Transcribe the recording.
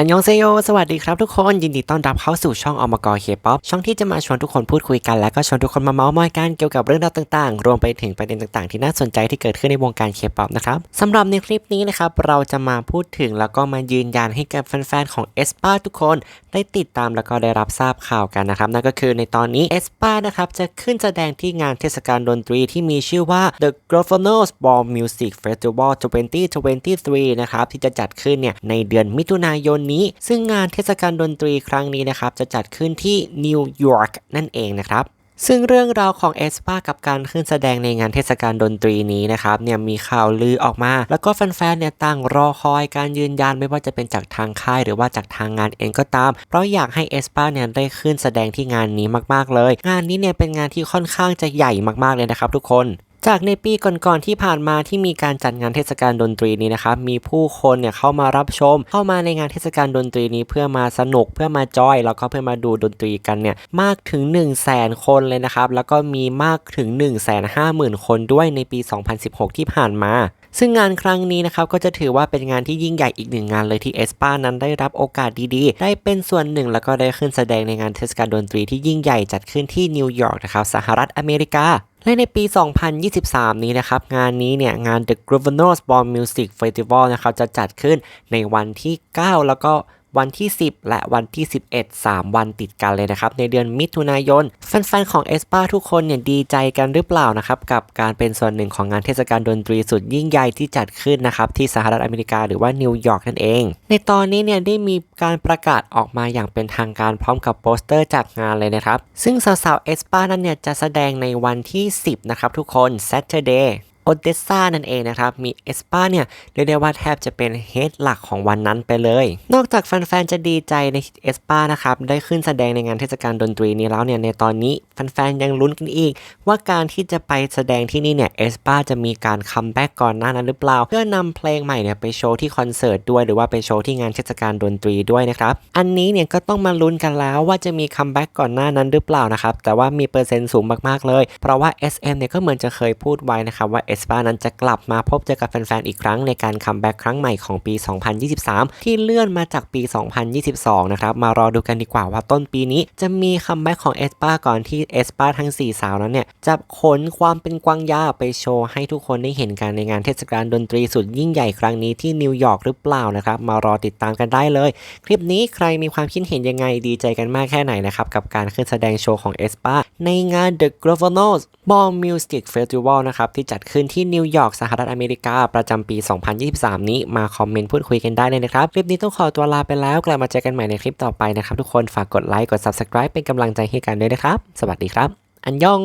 อันยองเซโย สวัสดีครับทุกคน ยินดีต้อนรับเข้าสู่ช่องอมกรเคป๊อปช่องที่จะมาชวนทุกคนพูดคุยกัน และก็ชวนทุกคนมาเมาส์มอยกันเกี่ยวกับเรื่องราวต่างๆ รวมไปถึงประเด็นต่างๆ ที่น่าสนใจที่เกิดขึ้นในวงการเคป๊อปนะครับสำหรับในคลิปนี้นะครับเราจะมาพูดถึงแล้วก็มายืนยันให้กับแฟนๆของเอสปาทุกคน ได้ติดตามแล้วก็ได้รับทราบข่าวกันนะครับนั่นก็คือในตอนนี้เอสปานะครับจะขึ้นแสดงที่งานเทศกาลดนตรีที่มีชื่อว่า The g r o v e r n o r s Ball Music Festival 2023 นะครับที่จะจัดขึ้นเนี่ยในเดือนมิถุนายนนี้ซึ่งงานเทศกาลดนตรีครั้งนี้นะครับจะจัดขึ้นที่นิวยอร์กนั่นเองนะครับซึ่งเรื่องราวของเอสปากับการขึ้นแสดงในงานเทศกาลดนตรีนี้นะครับเนี่ยมีข่าวลือออกมา แล้วก็แฟนๆเนี่ยต่างรอคอยการยืนยันไม่ว่าจะเป็นจากทางค่าย หรือว่าจากทางงานเองก็ตาม เพราะอยากให้เอสปาเนี่ยได้ขึ้นแสดงที่งานนี้มากๆเลย งานนี้เนี่ยเป็นงานที่ค่อนข้างจะใหญ่มากๆเลยนะครับทุกคน จากในปีก่อนๆที่ผ่านมาที่มีการจัดงานเทศกาลดนตรีนี้นะครับมีผู้คนเนี่ยเข้ามารับชม เข้ามาในงานเทศกาลดนตรีนี้เพื่อมาสนุกเพื่อมาจอย แล้วก็เพื่อมาดูดนตรีกันเนี่ยมากถึง 1 0 0 0 0แสนคนเลยนะครับแล้วก็มีมากถึง 1 5 0 0 0 0 คนด้วยในปี 2016 ที่ผ่านมา ซึ่งงานครั้งนี้นะครับก็จะถือว่าเป็นงานที่ยิ่งใหญ่อีกหนึ่งงานเลยที่เอสปานั้นได้รับโอกาสดีๆ ได้เป็นส่วนหนึ่งแล้วก็ได้ขึ้นแสดงในงานเทศกาลดนตรีที่ยิ่งใหญ่จัดขึ้นที่นิวยอร์กนะครับสหรัฐอเมริกาและในปี 2023 นี้นะครับ งานนี้เนี่ย งาน The Governor's Ball Music Festival นะครับ จะจัดขึ้นในวันที่ 9 แล้วก็ วันที่ 10 และวันที่ 11 3 วันติดกันเลยนะครับ ในเดือนมิถุนายนแฟนๆของเอสปาทุกคนเนี่ยดีใจกันหรือเปล่านะครับ กับการเป็นส่วนหนึ่งของงานเทศกาลดนตรีสุดยิ่งใหญ่ที่จัดขึ้นนะครับ ที่สหรัฐอเมริกาหรือว่านิวยอร์กนั่นเอง ในตอนนี้เนี่ยได้มีการประกาศออกมาอย่างเป็นทางการพร้อมกับโปสเตอร์จากงานเลยนะครับ ซึ่งสาวๆเอสปานั้นเนี่ยจะแสดงในวันที่ 10 นะครับทุกคน Saturday โอเดสซานั่นเองนะครับ มีเอสปาเนี่ยเรียกได้ว่าแทบจะเป็นเฮดหลักของวันนั้นไปเลย นอกจากแฟนๆจะดีใจในเอสปานะครับ ได้ขึ้นแสดงในงานเทศกาลดนตรีนี้แล้วเนี่ยในตอนนี้แฟนๆยังลุ้นกันอีก ว่าการที่จะไปแสดงที่นี่เนี่ยเอสปาจะมีการคัมแบ็กก่อนหน้านั้นหรือเปล่า เพื่อนำเพลงใหม่เนี่ยไปโชว์ที่คอนเสิร์ตด้วย หรือว่าไปโชว์ที่งานเทศกาลดนตรีด้วยนะครับอันนี้เนี่ยก็ต้องมาลุ้นกันแล้วว่าจะมีคัมแบ็กก่อนหน้านั้นหรือเปล่านะครับแต่ว่ามีเปอร์เซ็นต์สูงมากๆเลย เพราะว่า SM เนี่ยก็เหมือนจะเคยพูดไว้นะครับว่าเอสปานั้นจะกลับมาพบเจอกับแฟนๆ อีกครั้งในการคัมแบ็กครั้งใหม่ของปี 2023 ที่เลื่อนมาจากปี 2022 นะครับ มารอดูกันดีกว่าว่าต้นปีนี้จะมีคัมแบ็กของเอสปาก่อนที่เอสปาทั้ง 4 สาวนั้นเนี่ยจะขนความเป็นกวางยาไปโชว์ให้ทุกคนได้เห็นกันในงานเทศกาลดนตรีสุดยิ่งใหญ่ครั้งนี้ที่นิวยอร์กหรือเปล่านะครับ มารอติดตามกันได้เลย คลิปนี้ใครมีความคิดเห็นยังไงดีใจกันมากแค่ไหนนะครับกับการขึ้นแสดงโชว์ของเอสปาในงาน The g r o v e r n o r s Ball Music Festival นะครับที่จัดขึ้นขึ้นที่นิวยอร์กสหรัฐอเมริกาประจำปี 2023 นี้มาคอมเมนต์พูดคุยกันได้เลยนะครับ คลิปนี้ต้องขอตัวลาไปแล้วกลับมาเจอกันใหม่ในคลิปต่อไปนะครับทุกคนฝากกดไลค์กด Subscribe เป็นกำลังใจให้กันด้วยนะครับ สวัสดีครับ อันยอง